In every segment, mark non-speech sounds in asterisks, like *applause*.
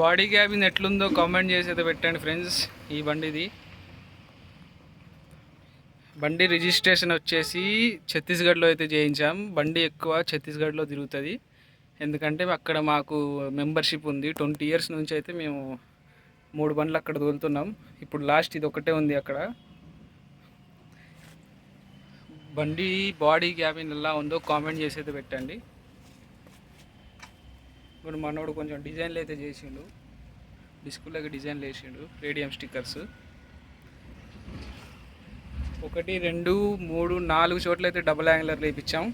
Body cabin ఎట్లుందో comment చేసి అయితే పెట్టండి ఫ్రెండ్స్ ఈ బండిది. బండి రిజిస్ట్రేషన్ వచ్చేసి ఛత్తీస్గఢ్లో అయితే చేయించాం. బండి ఎక్కువ ఛత్తీస్గఢ్లో తిరుగుతుంది. ఎందుకంటే అక్కడ మాకు మెంబర్షిప్ ఉంది. ట్వంటీ ఇయర్స్ నుంచి అయితే మేము మూడు బండ్లు అక్కడ తోలుతున్నాం. ఇప్పుడు లాస్ట్ ఇది ఒకటే ఉంది అక్కడ. బండి బాడీ క్యాబిన్ ఎలా ఉందో కామెంట్ చేసి అయితే పెట్టండి. ఇప్పుడు మనోడు కొంచెం డిజైన్లు అయితే చేసిండు. డిస్కులకి డిజైన్లు వేసిండు. Radium stickers. ఒకటి రెండు మూడు నాలుగు చోట్ల అయితే డబుల్ యాంగులర్ లేపించాం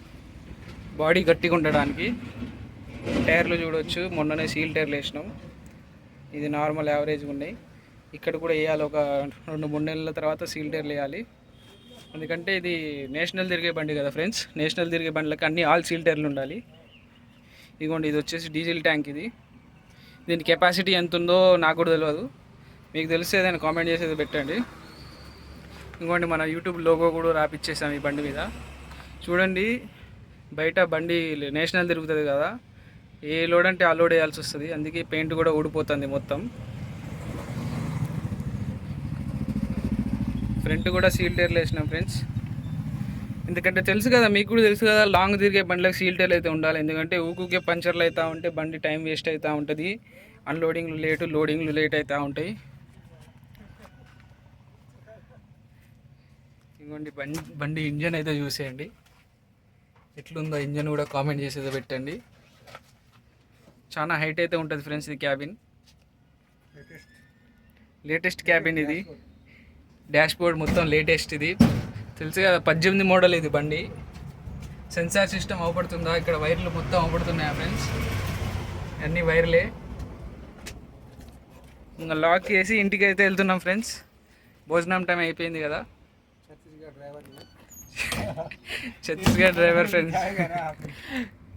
బాడీ గట్టిగా ఉండడానికి. టైర్లు చూడొచ్చు. మొన్ననే సీల్ టైర్లు వేసినాం. ఇది నార్మల్ యావరేజ్గా ఉన్నాయి. ఇక్కడ కూడా వేయాలి. ఒక రెండు మూడు నెలల తర్వాత సీల్ టైర్లు వేయాలి. ఎందుకంటే ఇది నేషనల్ తిరిగే బండి కదా ఫ్రెండ్స్. నేషనల్ తిరిగే బండ్లకు అన్ని ఆల్ సీల్ టైర్లు ఉండాలి. ఇదిగోండి ఇది వచ్చేసి డీజిల్ ట్యాంక్ ఇది. దీని కెపాసిటీ ఎంత ఉందో నాకు కూడా తెలియదు మీకు తెలిస్తే ఏదైనా కామెంట్ చేసేది పెట్టండి. ఇంకోండి మన యూట్యూబ్ లోగో కూడా రాపిచ్చేసాం ఈ బండి మీద. చూడండి బయట బండి నేషనల్ తిరుగుతుంది కదా. ఏ లోడ్ అంటే ఆ లోడ్ వేయాల్సి వస్తుంది. అందుకే పెయింట్ కూడా ఊడిపోతుంది మొత్తం. ఫ్రంట్ కూడా సీల్ టైర్లు వేసినాం ఫ్రెండ్స్. ఎందుకంటే తెలుసు కదా మీకు కూడా తెలుసు కదా లాంగ్ తిరిగే బండ్లకు సీల్ టైల్ అయితే ఉండాలి. ఎందుకంటే ఊకూకే పంచర్లు అవుతూ ఉంటే బండి టైం వేస్ట్ అవుతూ ఉంటుంది. అన్లోడింగ్లు లేటు లోడింగ్లు లేట్ అవుతూ ఉంటాయి. ఇదిగోండి బండి బండి ఇంజన్ అయితే చూసేయండి. ఎట్లుందో ఇంజన్ కూడా కామెంట్ చేసేది పెట్టండి. చాలా హైట్ అయితే ఉంటుంది ఫ్రెండ్స్ ఇది క్యాబిన్ లేటెస్ట్ క్యాబిన్ ఇది. డాష్ బోర్డ్ మొత్తం లేటెస్ట్ ఇది. తెలుసు కదా పద్దెనిమిది మోడల్ ఇది బండి. సెన్సార్ సిస్టమ్ అవపడుతుందా? ఇక్కడ వైర్లు మొత్తం అవపడుతున్నాయా ఫ్రెండ్స్? అన్ని వైర్లే. ఇంకా లాక్ చేసి ఇంటికి అయితే వెళ్తున్నాం ఫ్రెండ్స్. భోజనం టైం అయిపోయింది కదా. Chhattisgarh driver *laughs* *laughs* friends.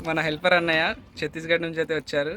మన హెల్పర్ అన్నయ్య ఛత్తీస్గఢ్ నుంచి అయితే వచ్చారు.